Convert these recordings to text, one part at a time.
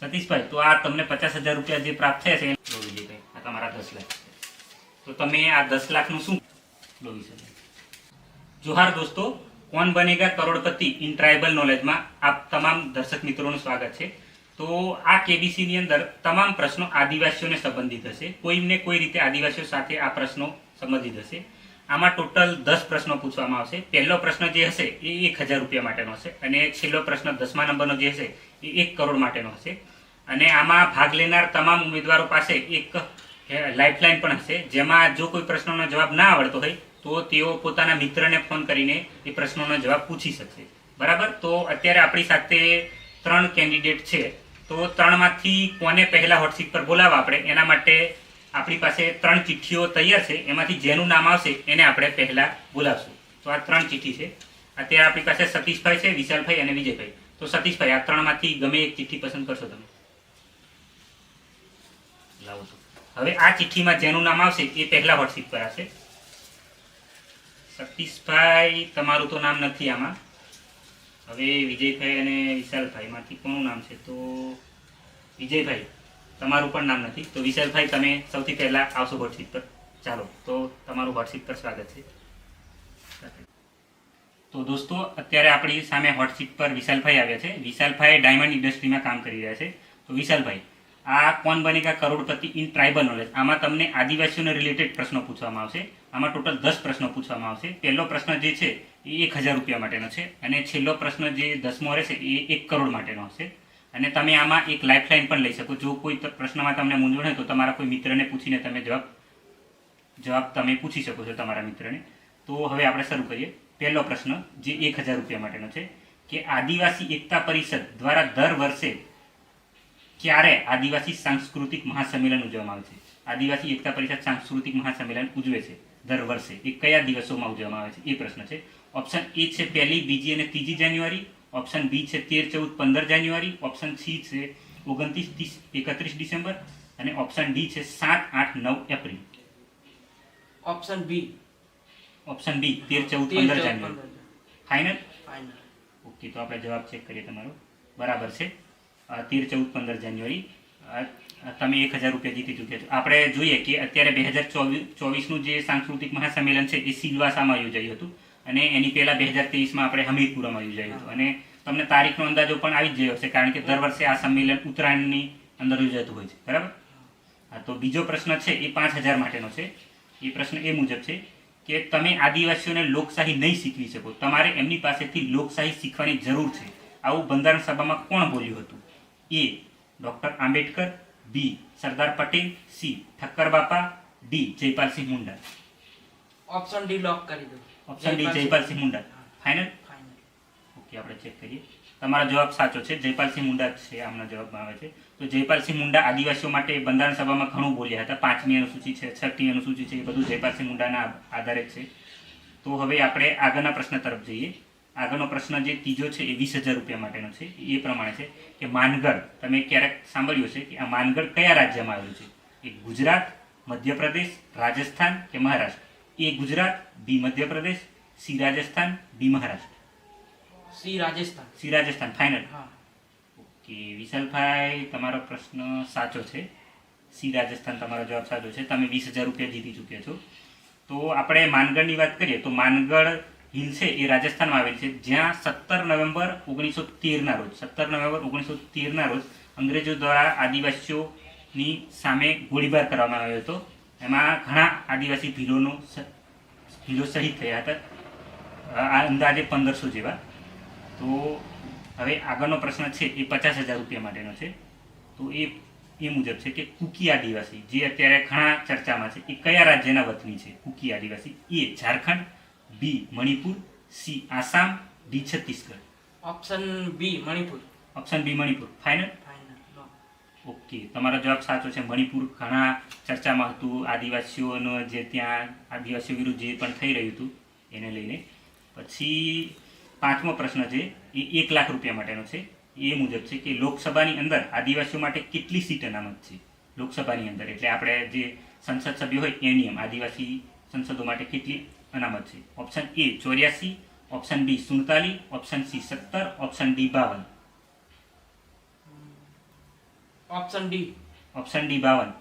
સતીશભાઈ, તો આ તમને પચાસ હજાર રૂપિયા જે પ્રાપ્ત થયા છે લો વિજયભાઈ આ તમારા દસ લાખ તો તમે આ દસ લાખનું શું લો જોહાર દોસ્તો, કોણ બનેગા કરોડપતિ ઇન ટ્રાઇબલ નોલેજમાં આપ તમામ દર્શક મિત્રોનું સ્વાગત છે. તો આ કેબીસીની અંદર તમામ પ્રશ્નો આદિવાસીઓને સંબંધિત હશે. કોઈને કોઈ રીતે આદિવાસીઓ સાથે આ પ્રશ્નો સંબંધિત હશે. આમાં ટોટલ દસ પ્રશ્નો પૂછવામાં આવશે. પહેલો પ્રશ્ન જે હશે એ એક હજાર રૂપિયા માટેનો હશે. અને છેલ્લો પ્રશ્ન દસમા નંબરનો જે હશે એ એક કરોડ માટેનો હશે. અને આમાં ભાગ લેનાર તમામ ઉમેદવારો પાસે એક લાઇફલાઇન પણ હશે. જેમાં જો કોઈ પ્રશ્નોનો જવાબ ના આવડતો હોય, તો તેઓ પોતાના મિત્રને ફોન કરીને એ પ્રશ્નોનો જવાબ પૂછી શકશે. બરાબર? તો અત્યારે આપણી સાથે ત્રણ કેન્ડિડેટ છે. તો ત્રણમાંથી કોને પહેલાં હોટસીટ પર બોલાવવા આપણે? એના માટે આપણી પાસે ત્રણ ચિઠ્ઠીઓ તૈયાર છે. એમાંથી જેનું નામ આવશે, એને આપણે પહેલાં બોલાવશું. તો આ ત્રણ ચિઠ્ઠી છે. અત્યારે આપણી પાસે સતીશભાઈ છે, વિશાલભાઈ અને વિજયભાઈ. તો સતીશભાઈ આ ત્રણમાંથી ગમે એક ચિઠ્ઠી પસંદ કરશો તમે. લાવો તો. હવે આ ચિઠ્ઠીમાં જેનું નામ આવશે એ પહેલા વોટ્સએપ પર આવશે સતીશભાઈ તમારું તો નામ નથી આમાં. હવે વિજયભાઈ અને વિશાલભાઈ માંથી કોનું નામ છે? તો વિજયભાઈ, તમારું પણ નામ નથી. તો વિશાલભાઈ, તમે સૌથી પહેલા આવશો વોટ્સએપ પર. ચાલો, તો તમારું વોટ્સએપ પર સ્વાગત છે. તો દોસ્તો, અત્યારે આપણી સામે હોટસીટ પર વિશાલભાઈ આવ્યા છે. વિશાલભાઈ ડાયમંડ ઇન્ડસ્ટ્રીમાં કામ કરી રહ્યા છે. તો વિશાલભાઈ, આ કોણ Banega Crorepati in tribal knowledge આમાં તમને આદિવાસીઓને રિલેટેડ પ્રશ્નો પૂછવામાં આવશે. આમાં ટોટલ દસ પ્રશ્નો પૂછવામાં આવશે. પહેલો પ્રશ્ન જે છે, એ એક હજાર રૂપિયા માટેનો છે. અને છેલ્લો પ્રશ્ન જે દસમો રહેશે, એ એક કરોડ માટેનો હશે. અને તમે આમાં એક લાઇફલાઇન પણ લઈ શકો. જો કોઈ પ્રશ્નમાં તમને મૂંઝવણ હોય, તો તમારા કોઈ મિત્રને પૂછીને તમે જવાબ જવાબ તમે પૂછી શકો છો તમારા મિત્રને. તો હવે આપણે શરૂ કરીએ. પહેલો પ્રશ્ન, જે એક હજાર રૂપિયા માટેનો છે, કે આદિવાસી એકતા પરિષદ દ્વારા દર વર્ષે ક્યારે આદિવાસી સાંસ્કૃતિક મહાસંમેલન ઉજવવામાં આવે છે? આદિવાસી એકતા પરિષદ સાંસ્કૃતિક મહાસંમેલન ઉજવે છે દર વર્ષે. એ કયા દિવસોમાં ઉજવવામાં આવે છે? એ પ્રશ્ન છે. ઓપ્શન એ છે પહેલી, બીજી અને ત્રીજી જાન્યુઆરી. ઓપ્શન બી છે તેર, ચૌદ, પંદર જાન્યુઆરી. ઓપ્શન સી છે ઓગણત્રીસ, ત્રીસ, એકત્રીસ ડિસેમ્બર. અને ઓપ્શન ડી છે સાત, આઠ, નવ April. Option B option B તેર ચૌદ પંદર જાન્યુઆરી. ફાઇનલ ઓકે તો આપણે જવાબ ચેક કરીએ તમારો. બરાબર છે. તેર ચૌદ પંદર જાન્યુઆરી. તમે એક હજાર રૂપિયા જીતી ચૂક્યા છો. આપણે જોઈએ કે અત્યારે બે હજાર ચોવીસનું જે સાંસ્કૃતિક મહાસંમેલન છે એ સિલવાસામાં યોજાયું હતું. અને એની પહેલા બે હજાર તેવીસમાં આપણે હમીરપુરામાં યોજાયું હતું. અને તમને તારીખનો અંદાજો પણ આવી જ ગયો હશે કારણ કે દર વર્ષે આ સંમેલન ઉત્તરાયણની અંદર યોજાતું હોય છે. બરાબર? હા તો બીજો પ્રશ્ન છે એ પાંચ હજાર માટેનો છે. એ પ્રશ્ન એ મુજબ છે. કે તમે આદિવાસીઓને લોકશાહી નહીં શીખવી શકો. તમારે એમની પાસેથી લોકશાહી શીખવાની જરૂર છે. આવું બંધારણ સભામાં કોણ બોલ્યું હતું? A doctor Ambedkar B Sardar Patel C Thakkar Bapa D Jaipal Singh Munda. Option D lock કરી દો. Option D Jaipal Singh. Munda. Final final okay આપણે ચેક કરીએ. તમારો જવાબ સાચો છે. જયપાલસિંહ મુંડા છે. આમના જવાબમાં આવે છે. તો જયપાલસિંહ મુંડા આદિવાસીઓ માટે બંધારણ સભામાં ઘણું બોલ્યા હતા. પાંચમી અનુસૂચિ છે છઠ્ઠી અનુસૂચિ છે એ બધું જયપાલસિંહ મુંડાના આધારે છે. તો હવે આપણે આગળના પ્રશ્ન તરફ જઈએ. આગળનો પ્રશ્ન જે ત્રીજો છે એ વીસ હજાર રૂપિયા માટેનો છે. એ પ્રમાણે છે કે માનગઢ તમે ક્યારેક સાંભળ્યું છે કે આ માનગઢ કયા રાજ્યમાં આવેલું છે? એ ગુજરાત મધ્યપ્રદેશ રાજસ્થાન કે Maharashtra? A Gujarat B Madhya Pradesh C Rajasthan B Maharashtra? C Rajasthan. C Rajasthan final. હા. ઓકે વિશાલભાઈ, તમારો પ્રશ્ન સાચો છે. સી રાજસ્થાન તમારો જવાબ સાચો છે. તમે વીસ હજાર રૂપિયા જીતી ચૂક્યા છો. તો આપણે માનગઢની વાત કરીએ તો માનગઢ હિલ છે એ રાજસ્થાનમાં આવેલ છે. જ્યાં સત્તર નવેમ્બર ઓગણીસો તેરના રોજ, સત્તર નવેમ્બર ઓગણીસો તેરના રોજ અંગ્રેજો દ્વારા આદિવાસીઓની સામે ગોળીબાર કરવામાં આવ્યો હતો. એમાં ઘણા આદિવાસી ભીલોનો ભીલો શહીદ થયા હતા. આ અંદાજે પંદરસો જેવા. તો હવે આગળનો પ્રશ્ન છે એ પચાસ હજાર રૂપિયા માટેનો છે. તો એ એ મુજબ છે કે કુકી આદિવાસી જે અત્યારે ઘણા ચર્ચામાં છે એ કયા રાજ્યના વતની છે? કુકી આદિવાસી. A Jharkhand B Manipur C Assam D Chhattisgarh. Option B Manipur. Option B Manipur. Final final okay તમારો જવાબ સાચો છે. મણિપુર ઘણા ચર્ચામાં હતું આદિવાસીઓનો જે ત્યાં આદિવાસીઓ વિરુદ્ધ જે પણ થઈ રહ્યું હતું એને લઈને. પછી પાંચમો પ્રશ્ન છે એ એક લાખ રૂપિયા માટેનો છે. એ મુજબ છે કે લોકસભાની અંદર આદિવાસીઓ માટે કેટલી સીટ અનામત છે? લોકસભાની અંદર. એટલે આપણે જે સંસદ સભ્ય હોય એ નિયમ. આદિવાસી સંસદો માટે કેટલી અનામત છે? ઓપ્શન એ ચોર્યાસી ઓપ્શન બી સુડતાલીસ ઓપ્શન સી સત્તર ઓપ્શન ડી બાવન. Option D. ઓપ્શન ડી બાવન.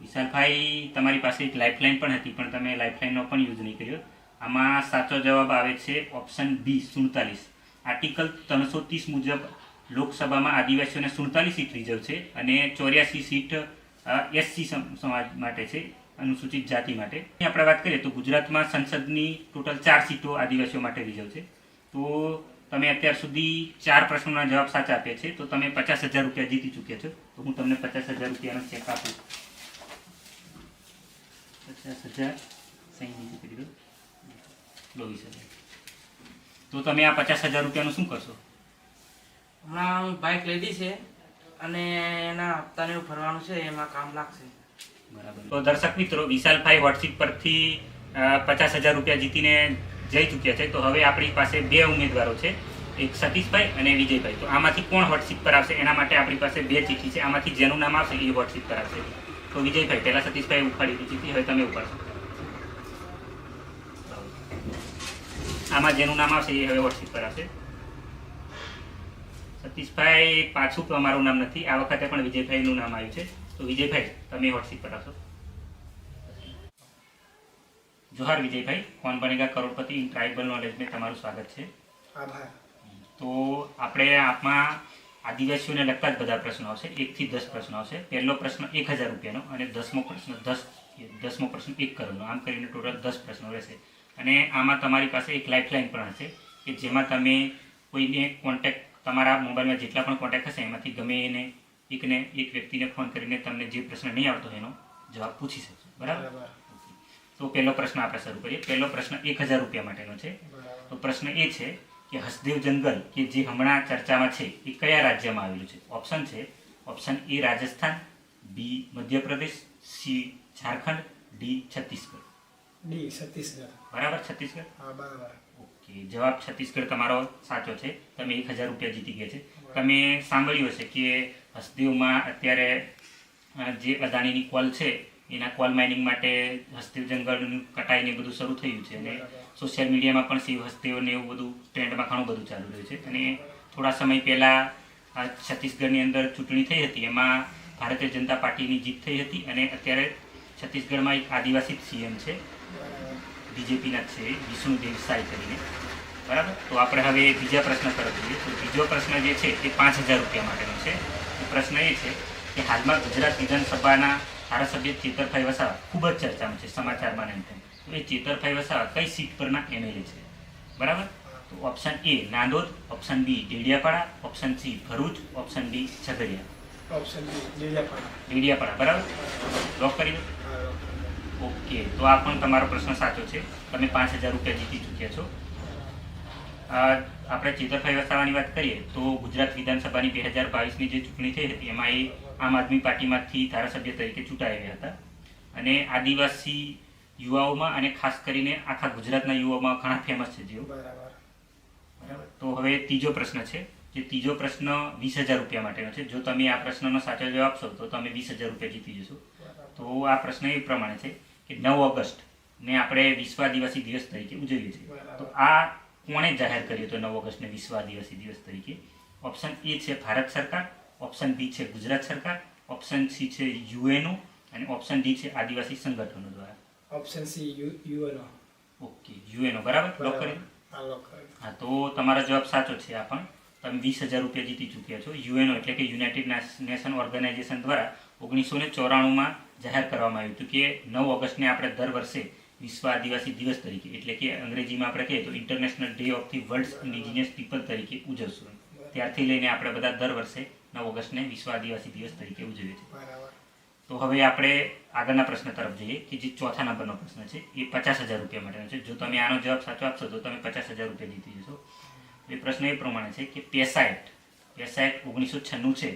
વિશાલભાઈ તમારી પાસે એક લાઇફલાઇન પણ હતી પણ તમે લાઇફલાઇનનો પણ યુઝ નહીં કર્યો. આમાં સાચો જવાબ આવે છે ઓપ્શન બી સુડતાલીસ. આર્ટિકલ ત્રણસો ત્રીસ મુજબ લોકસભામાં આદિવાસીઓને સુડતાલીસ સીટ રિઝર્વ છે અને ચોર્યાસી સીટ એસસી સમાજ માટે છે, અનુસૂચિત જાતિ માટે. આપણે વાત કરીએ તો ગુજરાતમાં સંસદની ટોટલ ચાર સીટો આદિવાસીઓ માટે રિઝર્વ છે. તો તમે અત્યાર સુધી ચાર પ્રશ્નોના જવાબ સાચા આપ્યા છે. તો તમે પચાસ હજાર રૂપિયા જીતી ચૂક્યા છો. તો હું તમને પચાસ હજાર રૂપિયાનો ચેક આપું. પચાસ હજાર સહી નીચે કરી દો ચોવીસ હજાર તો તમે આ પચાસ હજાર રૂપિયાનું શું કરશો? હમણાં હું બાઇક લીધી છે અને એના હપ્તાને એવું ભરવાનું છે એમાં કામ લાગશે. બરાબર. તો દર્શક મિત્રો વિશાલભાઈ વોટ્સએપ પરથી પચાસ હજાર રૂપિયા જીતીને જઈ ચૂક્યા છે. તો હવે આપણી પાસે બે ઉમેદવારો છે. એક સતીશભાઈ અને વિજયભાઈ. તો આમાંથી કોણ વોટ્સએપ પર આવશે? એના માટે આપણી પાસે બે ચીઠી છે. આમાંથી જેનું નામ આવશે એ વોટ્સએપ પર આવશે. તો વિજયભાઈ પહેલા સતીશભાઈ ઉપાડી દીધી ચીઠી હવે તમે ઉપાડશો. આમાં જેનું નામ આવશે એ હવે વોટ્સએપ પર આવશે. સતીશભાઈ પાછું અમારું નામ નથી. આ વખતે પણ વિજયભાઈનું નામ આવ્યું છે. તો વિજયભાઈ તમે વોટ્સએપ પર આવશો. જોહાર વિજયભાઈ કોણ Banega Crorepati in tribal knowledge મેં તમારું સ્વાગત છે. આભાર. તો આપણે આપમાં આદિવાસીઓને લગતા જ બધા પ્રશ્નો આવશે. એકથી દસ પ્રશ્નો આવશે. પહેલો પ્રશ્ન એક હજાર રૂપિયાનો અને દસમો પ્રશ્ન દસ દસમો પ્રશ્ન એક કરોડનો. આમ કરીને ટોટલ દસ પ્રશ્નો રહેશે. અને આમાં તમારી પાસે એક લાઇફલાઇન પણ હશે કે જેમાં તમે કોઈને કોન્ટેક્ટ તમારા મોબાઈલમાં જેટલા પણ કોન્ટેક્ટ હશે એમાંથી ગમે એને એકને એક વ્યક્તિને ફોન કરીને તમને જે પ્રશ્ન નહીં આવતો એનો જવાબ પૂછી શકશો. બરાબર? બરાબર. તો પહેલો પ્રશ્ન આપણે શરૂ કરીએ. પહેલો પ્રશ્ન એક હજાર રૂપિયા માટેનો છે. તો પ્રશ્ન એ છે કે હસદેવ જંગલ કે જે હમણાં ચર્ચામાં છે એ કયા રાજ્યમાં આવેલું છે? ઓપ્શન છે option A Rajasthan B Madhya Pradesh C Jharkhand D Chhattisgarh. D Chhattisgarh. બરાબર? છત્તીસગઢ? હા બરાબર. ઓકે જવાબ છત્તીસગઢ તમારો સાચો છે. તમે એક હજાર રૂપિયા જીતી ગયા છે. તમે સાંભળ્યું હશે કે હસદેવમાં અત્યારે જે અદાણીની કોલ છે એના કોલ માઇનિંગ માટે હસદેવ જંગલનું કટાઈને બધું શરૂ થયું છે. અને સોશિયલ મીડિયામાં પણ શિવ હસ્તીઓને એવું બધું ટ્રેન્ડમાં ઘણું બધું ચાલુ રહ્યું છે. અને થોડા સમય પહેલાં આ છત્તીસગઢની અંદર ચૂંટણી થઈ હતી. એમાં ભારતીય જનતા પાર્ટીની જીત થઈ હતી. અને અત્યારે છત્તીસગઢમાં એક આદિવાસી સીએમ છે. બીજેપીના છે વિષ્ણુદેવ દેવસાઈ કરીને. બરાબર? તો આપણે હવે બીજા પ્રશ્ન તરફ જોઈએ. તો બીજો પ્રશ્ન જે છે એ પાંચ હજાર રૂપિયા માટેનો છે. એ પ્રશ્ન એ છે કે હાલમાં ગુજરાત વિધાનસભાના ધારાસભ્ય ચેતરભાઈ વસાવા ખૂબ જ ચર્ચામાં છે સમાચારમાં ને એમ તેમ. તો એ ચેતરભાઈ વસાવા કઈ સીટ પરના એમએલએ છે? બરાબર? તો option A Nandod option B Dediapada option C Bharuch option D Jhagadia. Option B Dediapada. Dediapada. બરાબર? લોક કરી દો. ઓકે. તો આ પણ તમારો પ્રશ્ન સાચો છે. તમે પાંચ હજાર રૂપિયા જીતી ચૂક્યા છો. આ આપણે ચેતરભાઈ વસાવાની વાત કરીએ તો ગુજરાત વિધાનસભાની બે હજાર બાવીસની જે ચૂંટણી થઈ હતી એમાં એ આમ આદમી પાર્ટીમાંથી ધારાસભ્ય તરીકે ચૂંટાઈ હતા. અને આદિવાસી યુવાઓમાં અને ખાસ કરીને આખા ગુજરાતના યુવાઓમાં ઘણા ફેમસ છે જેઓ. બરાબર. તો હવે ત્રીજો પ્રશ્ન છે જે ત્રીજો પ્રશ્ન વીસ હજાર રૂપિયા માટેનો છે. જો તમે આ પ્રશ્નનો સાચો જવાબ આપશો તો તમે વીસ હજાર રૂપિયા જીતી જશો. તો આ પ્રશ્ન એ પ્રમાણે છે કે નવ ઓગસ્ટ ને આપણે વિશ્વાદિવાસી દિવસ તરીકે ઉજવીએ છીએ. તો આ કોણે જાહેર કર્યો તો નવ ઓગસ્ટને વિશ્વ આદિવાસી દિવસ તરીકે? ઓપ્શન એ છે ભારત સરકાર ઓપ્શન બી છે ગુજરાત સરકાર ઓપ્શન સી છે યુએનઓ અને ઓપ્શન ડી છે આદિવાસી સંગઠનો દ્વારા. Option C UNO. Okay UNO બરાબર? લોક કરી. હા તો તમારો જવાબ સાચો છે આ પણ. તમે વીસ હજાર રૂપિયા જીતી ચૂક્યા છો. યુએનઓ એટલે કે યુનાઇટેડ નેશન ઓર્ગેનાઇઝેશન દ્વારા ઓગણીસો ને ચોરાણુંમાં જાહેર કરવામાં આવ્યું હતું કે નવ ઓગસ્ટને આપણે દર વર્ષે વિશ્વ આદિવાસી દિવસ તરીકે, એટલે કે અંગ્રેજીમાં આપણે કહીએ તો international day of the world indigenous people તરીકે ઉજવશું ત્યારથી લઈને આપણે બધા દર વર્ષે નવ ઓગસ્ટને વિશ્વ આદિવાસી દિવસ તરીકે ઉજવીએ છીએ. તો હવે આપણે આગળના પ્રશ્ન તરફ જઈએ કે જે ચોથા નંબરનો પ્રશ્ન છે, એ પચાસ હજાર રૂપિયા માટેનો છે. જો તમે આનો જવાબ સાચો આપશો તો તમે પચાસ હજાર રૂપિયા જીતી જશો. એ પ્રશ્ન એ પ્રમાણે છે કે પેસાઇટ પેસાઇટ ઓગણીસો છન્નું છે.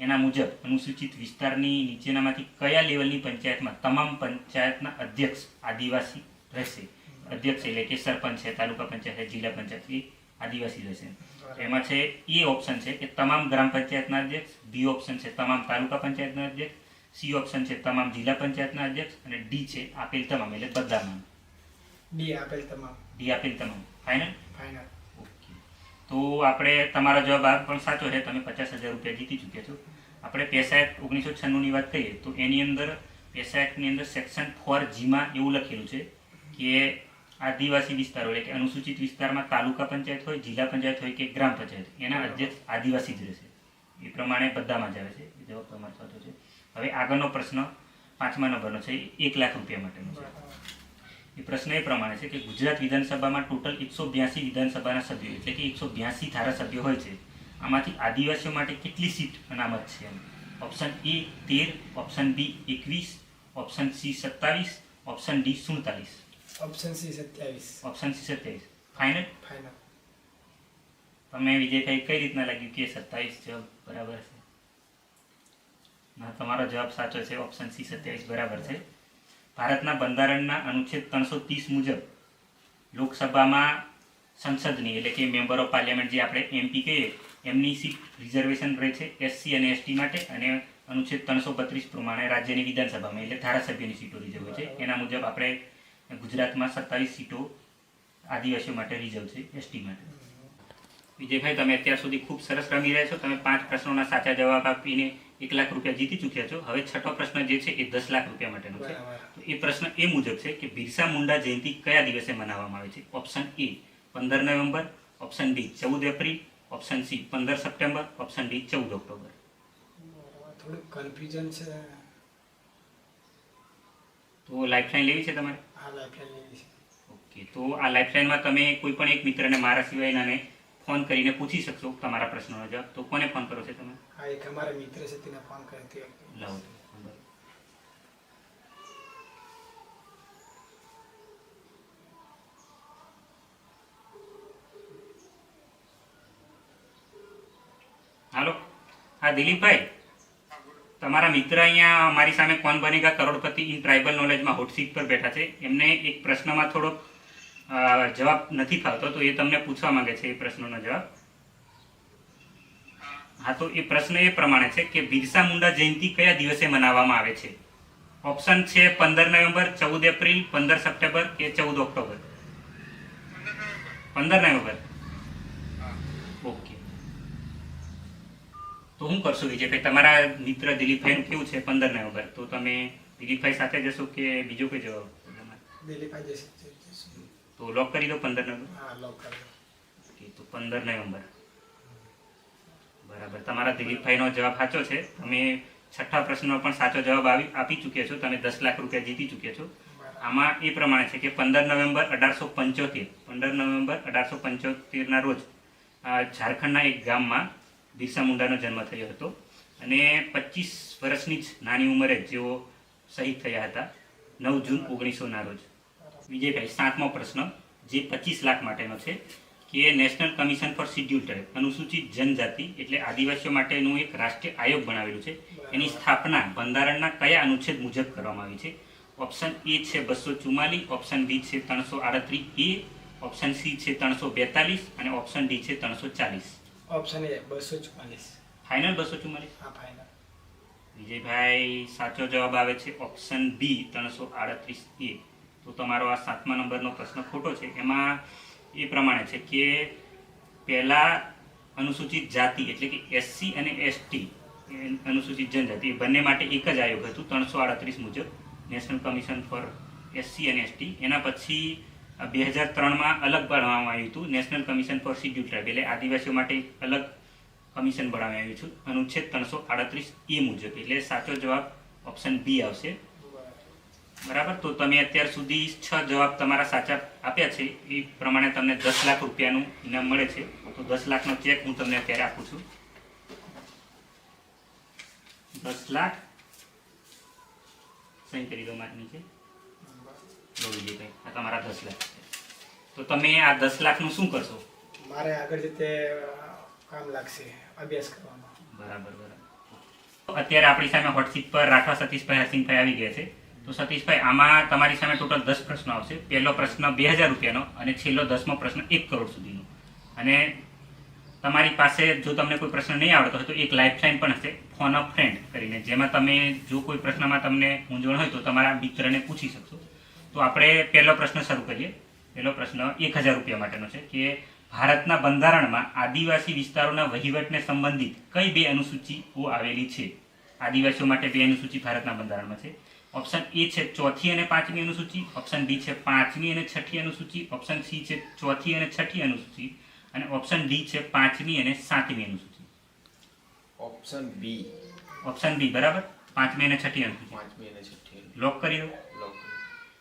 એના મુજબ અનુસૂચિત વિસ્તારની નીચેનામાંથી કયા લેવલની પંચાયતમાં તમામ પંચાયતના અધ્યક્ષ આદિવાસી રહેશે? અધ્યક્ષ એટલે કે સરપંચ છે તાલુકા પંચાયત છે જિલ્લા પંચાયત આદિવાસી રહેશે. એમાં છે એ ઓપ્શન છે કે તમામ ગ્રામ પંચાયતના અધ્યક્ષ બી ઓપ્શન છે તમામ તાલુકા પંચાયતના અધ્યક્ષ સી ઓપ્શન છે તમામ જિલ્લા પંચાયતના અધ્યક્ષ અને ડી છે આપેલ તમામ એટલે બધામાં. ડી આપેલ તમામ. ડી આપેલ તમામ. ફાઇનલ ફાઇનલ તો આપણે તમારો જવાબ પણ સાચો છે. તમે પચાસ હજાર રૂપિયા જીતી ચૂક્યા છો. આપણે પેસા એક્ટ ઓગણીસો છન્નુંની વાત કરીએ તો એની અંદર પેસા એક્ટની અંદર સેક્શન ફોર જીમાં એવું લખેલું છે કે આદિવાસી વિસ્તારો એટલે કે અનુસૂચિત વિસ્તારમાં તાલુકા પંચાયત હોય જિલ્લા પંચાયત હોય કે ગ્રામ પંચાયત એના અધ્યક્ષ આદિવાસી જ રહેશે. એ પ્રમાણે બધામાં જ આવે છે. એ જવાબ તમારો સાચો છે. હવે આગળનો પ્રશ્ન પાંચમા નંબરનો છે. એક લાખ રૂપિયા માટેનો છે. એ પ્રશ્ન એ પ્રમાણે છે કે ગુજરાત વિધાનસભામાં ટોટલ એકસો બ્યાસી વિધાનસભાના સભ્યો એટલે કે એકસો બ્યાસી ધારાસભ્યો હોય છે. આમાંથી આદિવાસીઓ માટે કેટલી સીટ અનામત છે ઓપ્શન એ તેર ઓપ્શન બી એકવીસ ઓપ્શન સી સત્તાવીસ ઓપ્શન ડી સુડતાલીસ. ઓપ્શન સી સત્યાવીસ. ઓપ્શન સી સત્યાવીસ. ફાઇનલ ફાઇનલ તમે વિજયભાઈ કઈ રીતના લાગ્યું કે સત્તાવીસ જવાબ બરાબર છે? ના તમારો જવાબ સાચો છે. ઓપ્શન સી સત્યાવીસ બરાબર છે. ભારતના બંધારણના અનુચ્છેદ ત્રણસો ત્રીસ મુજબ લોકસભામાં સંસદની એટલે કે મેમ્બર ઓફ પાર્લિયામેન્ટ જે આપણે એમપી કહીએ, એમની સીટ રિઝર્વેશન રહે છે એસસી અને એસટી માટે અને અનુચ્છેદ ત્રણસો બત્રીસ પ્રમાણે રાજ્યની વિધાનસભામાં એટલે ધારાસભ્યની સીટો રિઝર્વ છે. એના મુજબ આપણે ગુજરાતમાં સત્તાવીસ સીટો આદિવાસીઓ માટે રિઝર્વ છે એસટી માટે. વિજયભાઈ, તમે અત્યાર સુધી ખૂબ સરસ રમી રહ્યા છો. તમે પાંચ પ્રશ્નોના સાચા જવાબ આપીને એક લાખ રૂપિયા જીતી ચૂક્યા છો. હવે છઠ્ઠો પ્રશ્ન જે છે એ દસ લાખ રૂપિયા માટેનો છે. તો એ પ્રશ્ન એ મુજબ છે કે બિરસા મુંડા જયંતિ કયા દિવસે મનાવવામાં આવે છે? ઓપ્શન એ પંદર નવેમ્બર. ઓપ્શન ડી ચૌદ એપ્રિલ. ઓપ્શન સી પંદર સપ્ટેમ્બર. ઓપ્શન ડી ચૌદ ઓક્ટોબર. થોડુંક કન્ફ્યુઝન છે. તો લાઈફલાઈન લેવી છે તમારે? આ લાઈફલાઈન લેવી છે. ઓકે તો આ લાઈફલાઈનમાં તમે કોઈ પણ એક મિત્રને મારા સિવાયનાને ફોન કરીને પૂછી શકશો તમારા પ્રશ્નનો જવાબ. તો કોને ફોન કરો છો તમે? આ એક અમારા મિત્ર છે, તેને ફોન કરતી હતી હાલો. હા, દિલીપભાઈ, તમારા મિત્ર અહીંયા મારી સામે કોણ બનેગા? કરોડપતિ ઇન ટ્રાઇબલ નોલેજમાં હોટ સીટ પર બેઠા છે. એમને એક પ્રશ્નમાં થોડો જવાબ નથી ફાવતો, તો એ તમને પૂછવા માંગે છે એ પ્રશ્નનો જવાબ. હા તો એ પ્રશ્ન એ પ્રમાણે છે કે બિરસા મુંડા જયંતિ કયા દિવસે મનાવવામાં આવે છે? ઓપ્શન છે પંદર નવેમ્બર ચૌદ એપ્રિલ પંદર સપ્ટેમ્બર કે ચૌદ ઓક્ટોબર? પંદર નવેમ્બર. ઓકે. તો હું કરશું વિજયભાઈ તમારા મિત્ર દિલીપભાઈનું કેવું છે પંદર નવેમ્બર? તો તમે દિલીપભાઈ સાથે જશો કે બીજો કોઈ જવાબ? દિલીપભાઈ. તો લોક કરી દો પંદર નવેમ્બર. હા લોક કરી દો. તો પંદર નવેમ્બર. બરાબર. તમારા દિલીપભાઈનો જવાબ સાચો છે. તમે છઠ્ઠા પ્રશ્નનો પણ સાચો જવાબ આવી આપી ચૂક્યા છો. તમે દસ લાખ રૂપિયા જીતી ચૂક્યા છો. આમાં એ પ્રમાણે છે કે પંદર નવેમ્બર અઢારસો પંચોતેર પંદર નવેમ્બર અઢારસો પંચોતેરના રોજ આ ઝારખંડના એક ગામમાં બિરસા મુંડાનો જન્મ થયો હતો. અને પચીસ વર્ષની જ નાની ઉંમરે જેઓ શહીદ થયા હતા નવ જૂન ઓગણીસોના રોજ. વિજયભાઈ સાતમો પ્રશ્ન જે પચીસ લાખ માટેનો છે કે national commission for scheduled tribe અનુસૂચિત જનજાતિ એટલે આદિવાસીઓ માટેનું એક રાષ્ટ્રીય આયોગ બનાવેલું છે. એની સ્થાપના બંધારણના કયા અનુચ્છેદ મુજબ કરવામાં આવી છે? ઓપ્શન એ છે બસો ચુમ્માલીસ ઓપ્શન બી છે ત્રણસો આડત્રીસ એ ઓપ્શન સી છે ત્રણસો બેતાલીસ અને ઓપ્શન ડી છે ત્રણસો ચાલીસ. ઓપ્શન એ બસો ચુમ્માલીસ. ફાઇનલ બસો ચુમ્માલીસ? હા ફાઇનલ વિજયભાઈ સાચો જવાબ આવે છે ઓપ્શન બી ત્રણસો આડત્રીસ એ. તો તમારો આ સાતમા નંબરનો પ્રશ્ન ખોટો છે. એમાં એ પ્રમાણે છે કે પહેલાં અનુસૂચિત જાતિ એટલે કે એસસી અને એસટી અનુસૂચિત જનજાતિ એ બંને માટે એક જ આયોગ હતું ત્રણસો આડત્રીસ મુજબ. નેશનલ કમિશન ફોર એસસી અને એસટી એના પછી બે હજાર ત્રણમાં અલગ બનાવવામાં આવ્યું હતું. National commission for scheduled tribe એટલે આદિવાસીઓ માટે અલગ કમિશન બનાવવામાં આવ્યું છે. અનુચ્છેદ ત્રણસો આડત્રીસ એ મુજબ. એટલે સાચો જવાબ ઓપ્શન બી આવશે. બરાબર? તો તમે અત્યાર સુધી છ જવાબ તમારા સાચા આપ્યા છે. એ પ્રમાણે તમને દસ લાખ રૂપિયાનું ઇનામ મળે છે. તો દસ લાખનો ચેક હું તમને અત્યારે આપું છું. દસ લાખ. સહી કરી દો મારી નીચે. લો વિજયભાઈ આ તમારા દસ લાખ તો તમે આ દસ લાખનું શું કરશો? મારે આગળ જતે કામ લાગશે અભ્યાસ કરવામાં બરાબર બરાબર. અત્યારે આપણી સામે હોટસીટ પર રાઠવા સતીશભાઈ હરસિંહભાઈ આવી ગયા છે. તો સતીશભાઈ, આમાં તમારી સામે ટોટલ દસ પ્રશ્નો આવશે. પહેલો પ્રશ્ન બે હજાર રૂપિયાનો અને છેલ્લો દસમો પ્રશ્ન એક કરોડ સુધીનો. અને તમારી પાસે જો તમને કોઈ પ્રશ્ન નહીં આવડતો હોય તો એક લાઇફલાઇન પણ હશે ફોન અ ફ્રેન્ડ કરીને. જેમાં તમે જો કોઈ પ્રશ્નમાં તમને મૂંઝવણ હોય તો તમારા મિત્રને પૂછી શકશો. તો આપણે પહેલો પ્રશ્ન શરૂ કરીએ. પહેલો પ્રશ્ન એક હજાર રૂપિયા માટેનો છે કે ભારતના બંધારણમાં આદિવાસી વિસ્તારોના વહીવટને સંબંધિત કઈ બે અનુસૂચિઓ આવેલી છે? આદિવાસીઓ માટે બે અનુસૂચિ ભારતના બંધારણમાં છે. ઓપ્શન એ છે ચોથી અને પાંચમી અનુસૂચિ. ઓપ્શન બી છે પાંચમી અને છઠ્ઠી અનુસૂચિ. ઓપ્શન સી છે ચોથી અને છઠ્ઠી અનુસૂચિ. અને ઓપ્શન ડી છે પાંચમી અને સાતમી અનુસૂચિ. ઓપ્શન બી ઓપ્શન બી બરાબર? પાંચમી અને છઠ્ઠી અનુસૂચિ. પાંચમી અને છઠ્ઠી લોક કરી દો.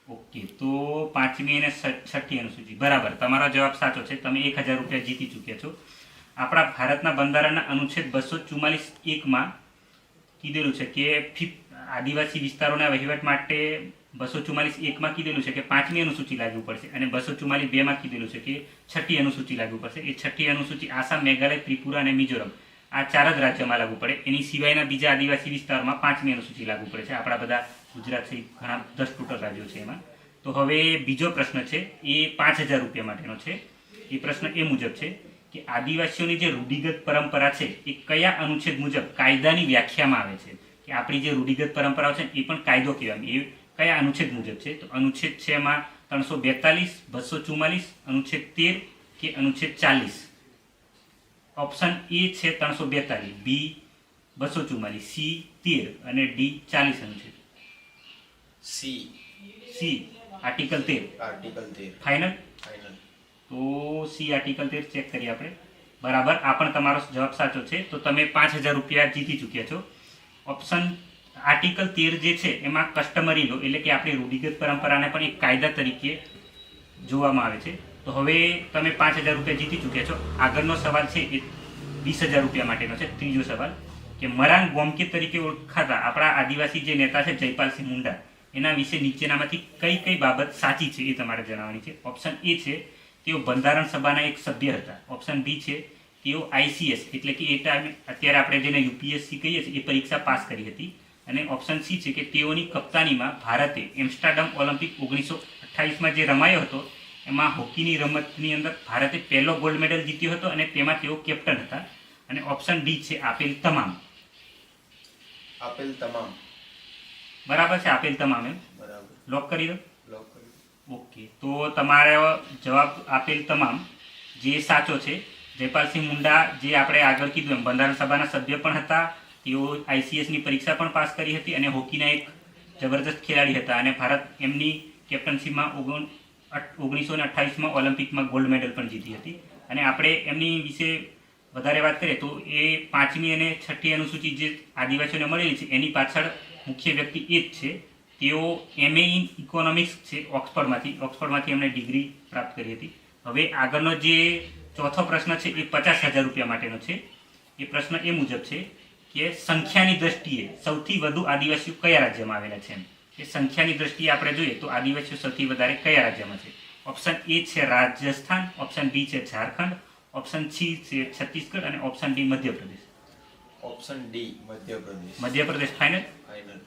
ઓકે તો પાંચમી અને છઠ્ઠી અનુસૂચિ. બરાબર તમારો જવાબ સાચો છે. તમે એક હજાર રૂપિયા જીતી ચૂક્યા છો. આપણા ભારતના બંધારણના અનુચ્છેદ બસો ચુમ્માલીસ એકમાં કીધેલું છે કે ફિફ આદિવાસી વિસ્તારોના વહીવટ માટે બસો ચુમ્માલીસ એકમાં કીધેલું છે કે પાંચમી અનુસૂચિ લાગુ પડશે અને બસો ચુમ્માલીસ બેમાં કીધેલું છે કે છઠ્ઠી અનુસૂચિ લાગુ પડશે. એ છઠ્ઠી અનુસૂચિ આસામ, મેઘાલય, ત્રિપુરા અને મિઝોરમ આ ચાર જ રાજ્યમાં લાગુ પડે. એની સિવાયના બીજા આદિવાસી વિસ્તારોમાં પાંચમી અનુસૂચિ લાગુ પડે છે. આપણા બધા ગુજરાત સહિત ઘણા દસ ટોટલ રાજ્યો છે એમાં. તો હવે બીજો પ્રશ્ન છે, એ પાંચ હજાર રૂપિયા માટેનો છે. એ પ્રશ્ન એ મુજબ છે કે આદિવાસીઓની જે રૂઢિગત પરંપરા છે, એ કયા અનુચ્છેદ મુજબ કાયદાની વ્યાખ્યામાં આવે છે? કે આપણી જે રૂઢિગત પરંપરાઓ છે એ પણ કાયદો કહેવામાં એ કયા અનુચ્છેદ મુજબ છે? તો અનુચ્છેદ છે એમાં ત્રણસો બેતાલીસ બસો ચુમ્માલીસ અનુચ્છેદ તેર કે અનુચ્છેદ ચાલીસ. ઓપ્શન એ છે ત્રણસો બેતાલીસ. બી બસો ચુમ્માલીસ. સી તેર અને ડી ચાલીસ અનુચ્છેદ. સી. સી આર્ટિકલ તેર. આર્ટિકલ તેર. ફાઇનલ. તો સી આર્ટિકલ તેર ચેક કરીએ આપણે. બરાબર? આ પણ તમારો જવાબ સાચો છે. તો તમે પાંચ હજાર રૂપિયા જીતી ચૂક્યા છો. ઓપ્શન આર્ટિકલ તેર જે છે, એમાં કસ્ટમરી લો એટલે કે આપણી રૂઢિગત પરંપરાને પણ એક કાયદા તરીકે જોવામાં આવે છે. તો હવે તમે પાંચ હજાર રૂપિયા જીતી ચૂક્યા છો. આગળનો સવાલ છે એ વીસ હજાર રૂપિયા માટેનો છે. ત્રીજો સવાલ કે મરાંગ ગોમકે તરીકે ઓળખાતા આપણા આદિવાસી જે નેતા છે, જયપાલસિંહ મુંડા, એના વિશે નીચેનામાંથી કઈ કઈ બાબત સાચી છે એ તમારે જણાવવાની છે. ઓપ્શન એ છે, તેઓ બંધારણ સભાના એક સભ્ય હતા. ઓપ્શન બી છે તેઓ આઈસીએસ એટલે કે એ ટાઈમે અત્યારે આપણે જેને યુપીએસસી કહીએ છીએ એ પરીક્ષા પાસ કરી હતી. અને ઓપ્શન સી છે કે તેઓની કપ્તાનીમાં ભારતે એમ્સ્ટરડમ ઓલિમ્પિક ઓગણીસો અઠ્ઠાવીસમાં જે રમાયો હતો એમાં હોકીની રમતની અંદર ભારતે પહેલો ગોલ્ડ મેડલ જીત્યો હતો અને તેમાં તેઓ કેપ્ટન હતા. અને ઓપ્શન ડી છે આપેલ તમામ. આપેલ તમામ. બરાબર છે આપેલ તમામ એમ? બરાબર. લોક કરી દો. લોક કરી ઓકે તો તમારો જવાબ આપેલ તમામ જે સાચો છે જયપાલસિંહ મુંડા, જે આપણે આગળ કીધું એમ, બંધારણ સભાના સભ્ય પણ હતા, તેઓ આઈસીએસની પરીક્ષા પણ પાસ કરી હતી અને હોકીના એક જબરદસ્ત ખેલાડી હતા અને ભારત એમની કેપ્ટનશીપમાં ઓગણ ઓગણીસો ને અઠ્ઠાવીસમાં ઓલિમ્પિકમાં ગોલ્ડ મેડલ પણ જીતી હતી. અને આપણે એમની વિશે વધારે વાત કરીએ તો એ પાંચમી અને છઠ્ઠી અનુસૂચિત જે આદિવાસીઓને મળેલી છે, એની પાછળ મુખ્ય વ્યક્તિ એ જ છે. તેઓ એમએ ઇન ઇકોનોમિક્સ છે, ઓક્સફર્ડમાંથી ઓક્સફર્ડમાંથી એમણે ડિગ્રી પ્રાપ્ત કરી હતી. હવે આગળનો જે ચોથો પ્રશ્ન છે એ પચાસ હજાર રૂપિયા માટેનો છે. એ પ્રશ્ન એ મુજબ છે કે સંખ્યાની દ્રષ્ટિએ સૌથી વધુ આદિવાસીઓ કયા રાજ્યમાં આવેલા છે એ સંખ્યાની દ્રષ્ટિએ આપણે જોઈએ તો આદિવાસીઓ સૌથી વધારે કયા રાજ્યમાં છે. ઓપ્શન એ છે રાજસ્થાન ઓપ્શન બી છે ઝારખંડ ઓપ્શન સી છે છત્તીસગઢ અને option D Madhya Pradesh. Option D Madhya Pradesh. Madhya Pradesh final final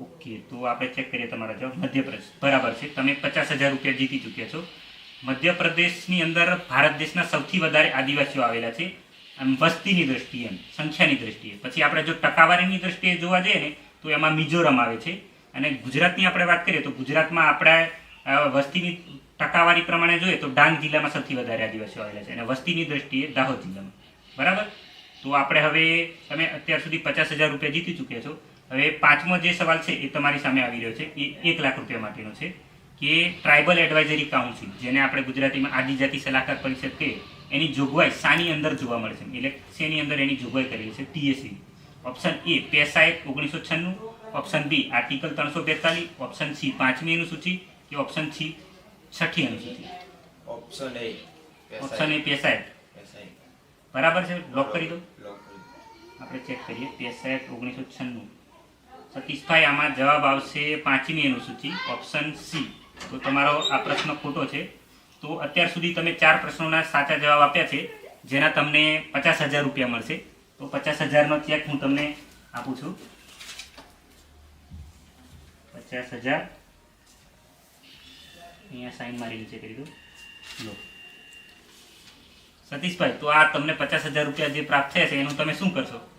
okay તો આપણે ચેક કરીએ તમારા જવાબ. મધ્યપ્રદેશ. બરાબર છે. તમે પચાસ હજાર રૂપિયા જીતી ચૂક્યા છો. મધ્યપ્રદેશની અંદર ભારત દેશના સૌથી વધારે આદિવાસીઓ આવેલા છે. આમ વસ્તીની દ્રષ્ટિએ એમ સંખ્યાની દ્રષ્ટિએ. પછી આપણે જો ટકાવારીની દ્રષ્ટિએ જોવા જઈએ ને, તો એમાં મિઝોરમ આવે છે. અને ગુજરાતની આપણે વાત કરીએ તો ગુજરાતમાં આપણે વસ્તીની ટકાવારી પ્રમાણે જોઈએ તો ડાંગ જિલ્લામાં સૌથી વધારે આદિવાસીઓ આવેલા છે. અને વસ્તીની દ્રષ્ટિએ દાહોદ જિલ્લામાં. બરાબર? તો આપણે હવે, તમે અત્યાર સુધી પચાસ હજાર રૂપિયા જીતી ચૂક્યા છો. હવે પાંચમો જે સવાલ છે એ તમારી સામે આવી રહ્યો છે. એ એક લાખ રૂપિયા માટેનો છે. કે ટ્રાઇબલ એડવાઇઝરી કાઉન્સિલ જેને આપણે ગુજરાતીમાં આદિજાતિ સલાહકાર પરિષદ કહીએ એની જોગવાઈ શાની અંદર જોવા મળે છે. એટલે શેની અંદર એની જોગવાઈ કરેલી છે? ટીએસસી ઓપ્શન એ પેસા એક ઓગણીસો છન્નું. ઓપ્શન બી આર્ટિકલ ત્રણસો બેતાલીસ. ઓપ્શન સી પાંચમી અનુસૂચિ કે ઓપ્શન સી છઠ્ઠી અનુસૂચિ? ઓપ્શન એ ઓપ્શન એ પેસા એક બરાબર છે? લોક કરી દો. આપણે ચેક કરીએ. પેસા એક ઓગણીસો છન્નું. સતીશભાઈ આમાં જવાબ આવશે પાંચમી અનુસૂચિ. ઓપ્શન સી તો તમારો આ પ્રશ્ન ખોટો છે. તો અત્યાર સુધી તમે ચાર પ્રશ્નોના સાચા જવાબ આપ્યા છે, જેના તમને પચાસ હજાર રૂપિયા મળશે. તો પચાસ હજારનો ચેક હું તમને આપું છું. પચાસ હજાર. અહીંયા સાઈન મારી નીચે કરી દો. લો. સતીશભાઈ, તો આ તમને પચાસ હજાર રૂપિયા જે પ્રાપ્ત થયા છે, એનું તમે શું કરશો?